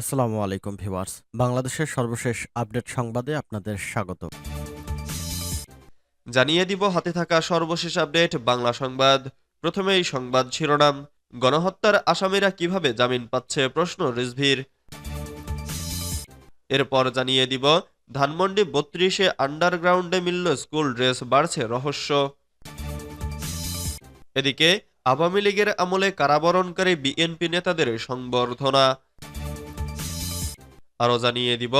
আসসালামু আলাইকুম ভিউয়ার্স। বাংলাদেশের সর্বশেষ আপডেট সংবাদে আপনাদের স্বাগত। জানিয়ে দিব হাতে থাকা সর্বশেষ আপডেট, বাংলা সংবাদ। প্রথমেই সংবাদ শিরোনাম, গণহত্যার আসামিরা কীভাবে জামিন পাচ্ছে প্রশ্ন রিজভির। এরপর জানিয়ে দিব, ধানমন্ডি বত্রিশে আন্ডারগ্রাউন্ডে মিলল স্কুল ড্রেস, বাড়ছে রহস্য। এদিকে, আওয়ামী লীগের আমলে কারাবরণকারী বিএনপি নেতাদের সংবর্ধনা। আরও জানিয়ে দিব,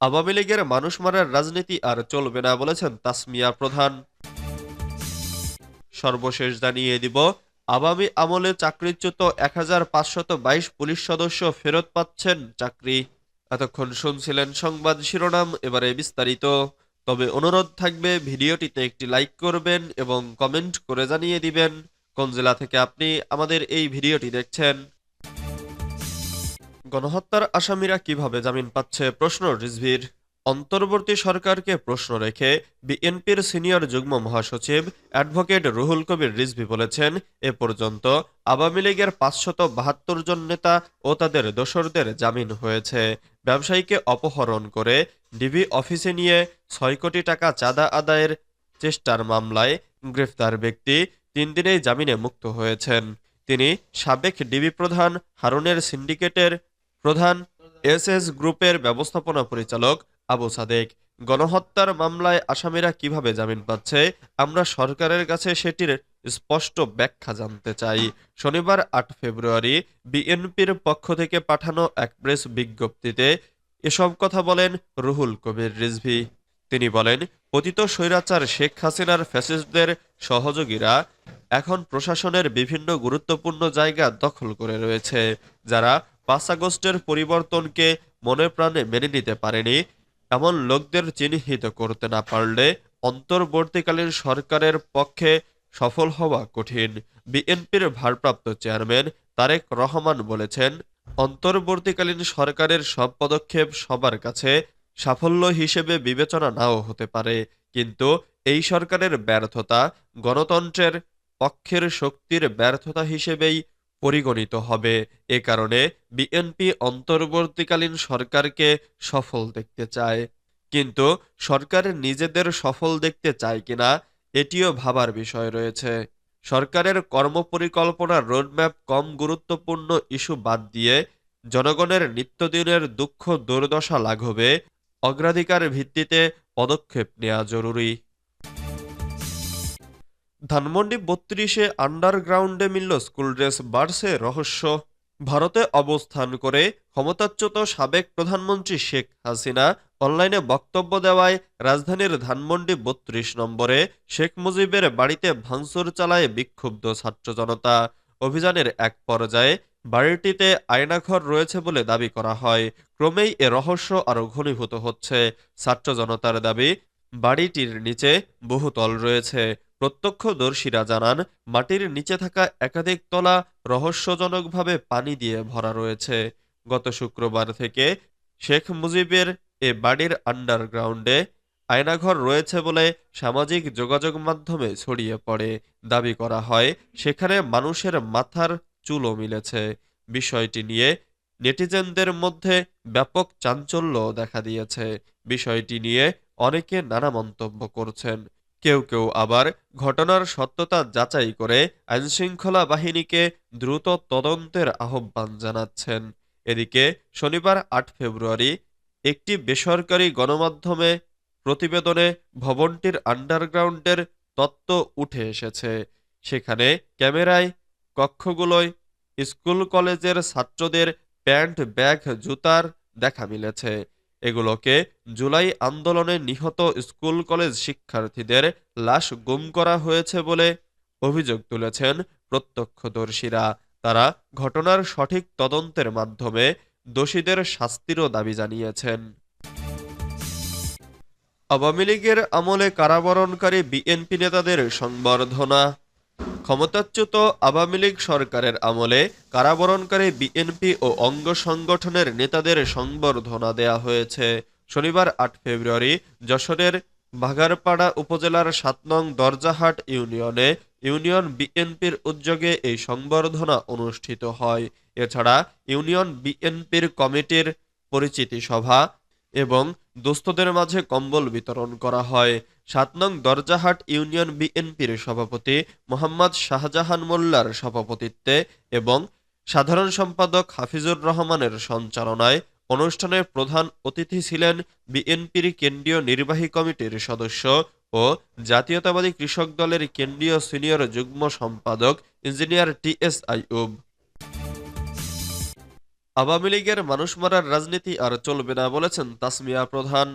আওয়ামী লীগের মানুষ মারার রাজনীতি আর চলবে না বলেছেন তাসমিয়া প্রধান। সর্বশেষ জানিয়ে দিব, আওয়ামী আমলে চাকরিচ্যুত এক পুলিশ সদস্য ফেরত পাচ্ছেন চাকরি। এতক্ষণ শুনছিলেন সংবাদ শিরোনাম, এবারে বিস্তারিত। তবে অনুরোধ থাকবে, ভিডিওটিতে একটি লাইক করবেন এবং কমেন্ট করে জানিয়ে দিবেন, কোন জেলা থেকে আপনি আমাদের এই ভিডিওটি দেখছেন। গণহত্যার আসামিরা কীভাবে জামিন পাচ্ছে প্রশ্ন রিজভির। অন্তর্বর্তী সরকারকে প্রশ্ন রেখে বিএনপির সিনিয়র যুগ্ম মহাসচিব অ্যাডভোকেট রুহুল কবির রিজভি বলেছেন, এ পর্যন্ত আওয়ামী লীগের পাঁচশত বাহাত্তর জন নেতা ও তাদের দোসরদের জামিন হয়েছে। ব্যবসায়ীকে অপহরণ করে ডিবি অফিসে নিয়ে ছয় কোটি টাকা চাঁদা আদায়ের চেষ্টার মামলায় গ্রেফতার ব্যক্তি তিন দিনেই জামিনে মুক্ত হয়েছেন। তিনি সাবেক ডিবি প্রধান হারুনের সিন্ডিকেটের প্রধান এস এস গ্রুপের ব্যবস্থাপনা পরিচালক আবু সাদেক, গণহত্যার মামলায় আসামিরা কীভাবে জামিন পাচ্ছে, আমরা সরকারের কাছে সেটির স্পষ্ট ব্যাখ্যা জানতে চাই। শনিবার আট ফেব্রুয়ারি বিএনপির পক্ষ থেকে পাঠানো এক প্রেস বিজ্ঞপ্তিতে এসব কথা বলেন রুহুল কবির রিজভি। তিনি বলেন, পতিত স্বৈরাচার শেখ হাসিনার ফ্যাসিস্টদের সহযোগীরা এখন প্রশাসনের বিভিন্ন গুরুত্বপূর্ণ জায়গা দখল করে রয়েছে। যারা পাঁচ আগস্টের পরিবর্তনকে মনে প্রাণে মেনে নিতে পারেনি। এমন লোকদের চিহ্নিত করতে না পারলে অন্তর্বর্তীকালীন সরকারের পক্ষে সফল হওয়া কঠিন। বিএনপির ভারপ্রাপ্ত চেয়ারম্যান তারেক রহমান বলেছেন, অন্তর্বর্তীকালীন সরকারের সব পদক্ষেপ সবার কাছে সাফল্য হিসেবে বিবেচনা নাও হতে পারে। কিন্তু এই সরকারের ব্যর্থতা গণতন্ত্রের পক্ষের শক্তির ব্যর্থতা হিসেবেই পরিগণিত হবে। এ কারণে বিএনপি অন্তর্বর্তীকালীন সরকারকে সফল দেখতে চায়। কিন্তু সরকার নিজেদের সফল দেখতে চায় কিনা, এটিও ভাবার বিষয় রয়েছে। সরকারের কর্মপরিকল্পনার রোডম্যাপ কম গুরুত্বপূর্ণ ইস্যু বাদ দিয়ে জনগণের নিত্যদিনের দুঃখ দুর্দশা লাঘবে, অগ্রাধিকার ভিত্তিতে পদক্ষেপ নেওয়া জরুরি। ধানমন্ডি বত্রিশে আন্ডারগ্রাউন্ডে মিলল স্কুল ড্রেস বাড়ছে রহস্য। ভারতে অবস্থান করে ক্ষমতাচ্যুত সাবেক প্রধানমন্ত্রী শেখ হাসিনা অনলাইনে বক্তব্য দেওয়ায় রাজধানীর ধানমন্ডি বত্রিশ নম্বরে শেখ মুজিবের বাড়িতে ভাঙচুর চালায় বিক্ষুব্ধ ছাত্র জনতা। অভিযানের এক পর্যায়ে বাড়িটিতে আয়নাঘর রয়েছে বলে দাবি করা হয়। ক্রমেই এ রহস্য আরও ঘনীভূত হচ্ছে। ছাত্র জনতার দাবি, বাড়িটির নিচে বহুতল রয়েছে। প্রত্যক্ষদর্শীরা জানান, মাটির নিচে থাকা একাধিক তলা রহস্যজনকভাবে পানি দিয়ে ভরা রয়েছে। গত শুক্রবার থেকে শেখ মুজিবের এ বাড়ির আন্ডারগ্রাউন্ডে আয়নাঘর রয়েছে বলে সামাজিক যোগাযোগ মাধ্যমে ছড়িয়ে পড়ে। দাবি করা হয়, সেখানে মানুষের মাথার চুলও মিলেছে। বিষয়টি নিয়ে নেটিজেনদের মধ্যে ব্যাপক চাঞ্চল্য দেখা দিয়েছে। বিষয়টি নিয়ে অনেকে নানা মন্তব্য করছেন। কেউ কেউ আবার ঘটনার সত্যতা যাচাই করে আইনশৃঙ্খলা বাহিনীকে দ্রুত তদন্তের আহ্বান জানাচ্ছেন। এদিকে শনিবার আট ফেব্রুয়ারি একটি বেসরকারি গণমাধ্যমে প্রতিবেদনে ভবনটির আন্ডারগ্রাউন্ডের তত্ত্ব উঠে এসেছে। সেখানে ক্যামেরায় কক্ষগুলোয় স্কুল কলেজের ছাত্রদের প্যান্ট, ব্যাগ, জুতার দেখা মিলেছে। এগুলোকে জুলাই আন্দোলনে নিহত স্কুল কলেজ শিক্ষার্থীদের লাশ গুম করা হয়েছে বলে অভিযোগ তুলেছেন প্রত্যক্ষদর্শীরা। তারা ঘটনার সঠিক তদন্তের মাধ্যমে দোষীদের শাস্তিরও দাবি জানিয়েছেন। আওয়ামী লীগের আমলে কারাবরণকারী বিএনপি নেতাদের সংবর্ধনা। ক্ষমতাচ্যুত আওয়ামী লীগ সরকারের আমলে কারাবরণকারী বিএনপি ও অঙ্গ সংগঠনের নেতাদের সংবর্ধনা দেয়া হয়েছে। শনিবার আট ফেব্রুয়ারি যশোরের বাঘারপাড়া উপজেলার সাত নং দরজাহাট ইউনিয়নে ইউনিয়ন বিএনপির উদ্যোগে এই সংবর্ধনা অনুষ্ঠিত হয়। এছাড়া ইউনিয়ন বিএনপির কমিটির পরিচিতি সভা এবং দুস্থদের মাঝে কম্বল বিতরণ করা হয়। সাত নং দরজাহাট ইউনিয়ন বিএনপির সভাপতি মোহাম্মদ শাহজাহান মোল্লার সভাপতিত্বে এবং সাধারণ সম্পাদক হাফিজুর রহমানের সঞ্চালনায় অনুষ্ঠানে প্রধান অতিথি ছিলেন বিএনপির কেন্দ্রীয় নির্বাহী কমিটির সদস্য ও জাতীয়তাবাদী কৃষক দলের কেন্দ্রীয় সিনিয়র যুগ্ম সম্পাদক engineer T S Ayub Awami লীগের মানুষ মারার রাজনীতি আর চলবে না বলেছেন তাসমিয়া প্রধান।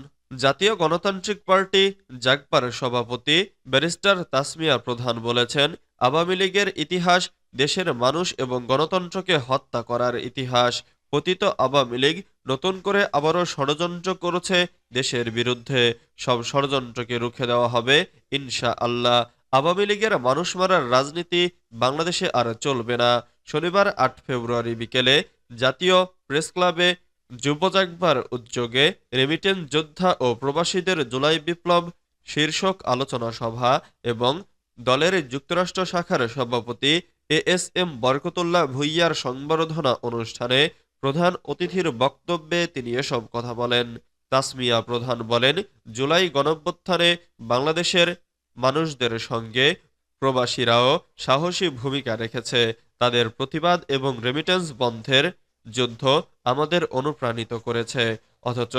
জাতীয় গণতান্ত্রিক পার্টি জাগপার সভাপতি ব্যারিস্টার তাসমিয়া প্রধান বলেছেন, আওয়ামী লীগের ইতিহাস দেশের মানুষ এবং গণতন্ত্রকে হত্যা করার ইতিহাস। পতিত আওয়ামী লীগ নতুন করে আবারও ষড়যন্ত্র করেছে দেশের বিরুদ্ধে। সব ষড়যন্ত্রকে রুখে দেওয়া হবে ইনশা আল্লাহ আওয়ামী লীগের মানুষ মারার রাজনীতি বাংলাদেশে আর চলবে না। শনিবার আট ফেব্রুয়ারি বিকেলে জাতীয় প্রেস ক্লাবে যুবজাগবার উদ্যোগে রেমিটেন্স যোদ্ধা ও প্রবাসীদের জুলাই বিপ্লব শীর্ষক আলোচনা সভা এবং দলের যুক্তরাষ্ট্র শাখার সভাপতি এ এস এম বরকতুল্লাহ ভুইয়ার সংবর্ধনা অনুষ্ঠানে প্রধান অতিথির বক্তব্যে তিনি এসব কথা বলেন। তাসমিয়া প্রধান বলেন, জুলাই গণঅভ্যুত্থানে বাংলাদেশের মানুষদের সঙ্গে প্রবাসীরাও সাহসী ভূমিকা রেখেছে। তাদের প্রতিবাদ এবং রেমিটেন্স বন্ধের যুদ্ধ আমাদের অনুপ্রাণিত করেছে। অথচ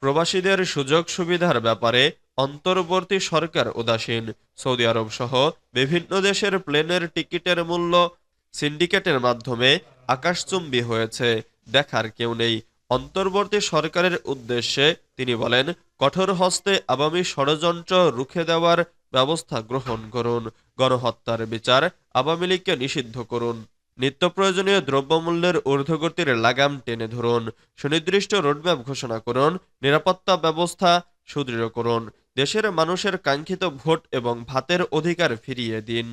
প্রবাসীদের সুযোগ সুবিধার ব্যাপারে অন্তর্বর্তী সরকার উদাসীন। সৌদি আরব সহ বিভিন্ন দেশের প্লেনের টিকিটের মূল্য সিন্ডিকেটের মাধ্যমে আকাশচুম্বী হয়েছে। দেখার কেউ নেই। অন্তর্বর্তী সরকারের উদ্দেশ্যে তিনি বলেন, কঠোর হস্তে আগামী ষড়যন্ত্র রুখে দেওয়ার ব্যবস্থা গ্রহণ করুন। গণহত্যার বিচার আওয়ামী লীগকে নিষিদ্ধ করুন। নিত্য প্রয়োজনীয় দ্রব্যমূল্যের ঊর্ধ্বগতির লাগাম টেনে ধরুন। সুনির্দিষ্ট রোডম্যাপ ঘোষণা করুন, নিরাপত্তা ব্যবস্থা সুদৃঢ় করুন, দেশের মানুষের কাঙ্ক্ষিত ভোট এবং ভাতের অধিকার ফিরিয়ে দিন।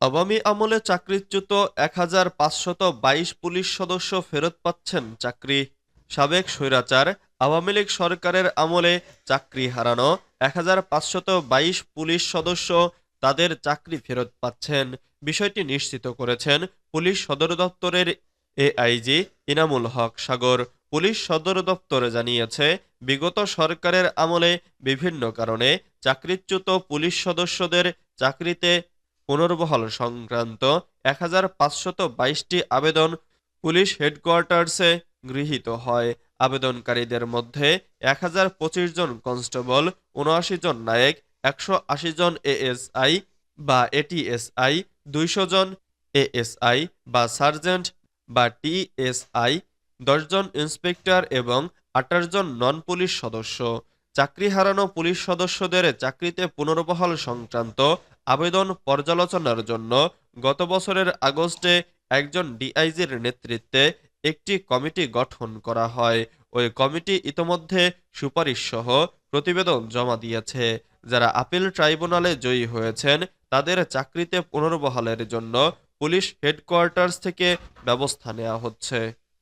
আওয়ামী আমলে চাকরিচ্যুত এক হাজার পাঁচশত বাইশ পুলিশ সদস্য ফেরত পাচ্ছেন চাকরি। সাবেক স্বৈরাচার আওয়ামী লীগ সরকারের আমলে চাকরি হারানো এক হাজার পাঁচশত বাইশ পুলিশ সদস্য তাদের চাকরি ফেরত পাচ্ছেন। বিষয়টি নিশ্চিত করেছেন পুলিশ সদর দপ্তরের এআইজি ইনামুল হক সাগর। পুলিশ সদর দপ্তর জানিয়েছে, বিগত সরকারের আমলে বিভিন্ন কারণে চাকরিচ্যুত পুলিশ সদস্যদের চাকরিতে পুনর্বহাল সংক্রান্ত এক হাজার আবেদন পুলিশ হেডকোয়ার্টার্সে গৃহীত হয়। আবেদনকারীদের মধ্যে এক হাজার পঁচিশ জন কনস্টেবল উনআশি জন নায়েক একশো আশি জন এএসআই বা এটিএসআই, দুইশো জন এএসআই বা সার্জেন্ট বা টিএসআই দশজন ইন্সপেক্টর এবং আঠাশ জন নন পুলিশ সদস্য। চাকরি হারানো পুলিশ সদস্যদের চাকরিতে পুনর্বহাল সংক্রান্ত আবেদন পর্যালোচনার জন্য গত বছরের আগস্টে একজন ডিআইজির নেতৃত্বে একটি কমিটি গঠন করা হয়। ওই কমিটি ইতোমধ্যে সুপারিশ সহ প্রতিবেদন জমা দিয়েছে। যারা আপিল ট্রাইব্যুনালে জয়ী হয়েছেন, তাদের চাকরিতে পুনর্বহালের জন্য পুলিশ হেডকোয়ার্টার্স থেকে ব্যবস্থা নেওয়া হচ্ছে।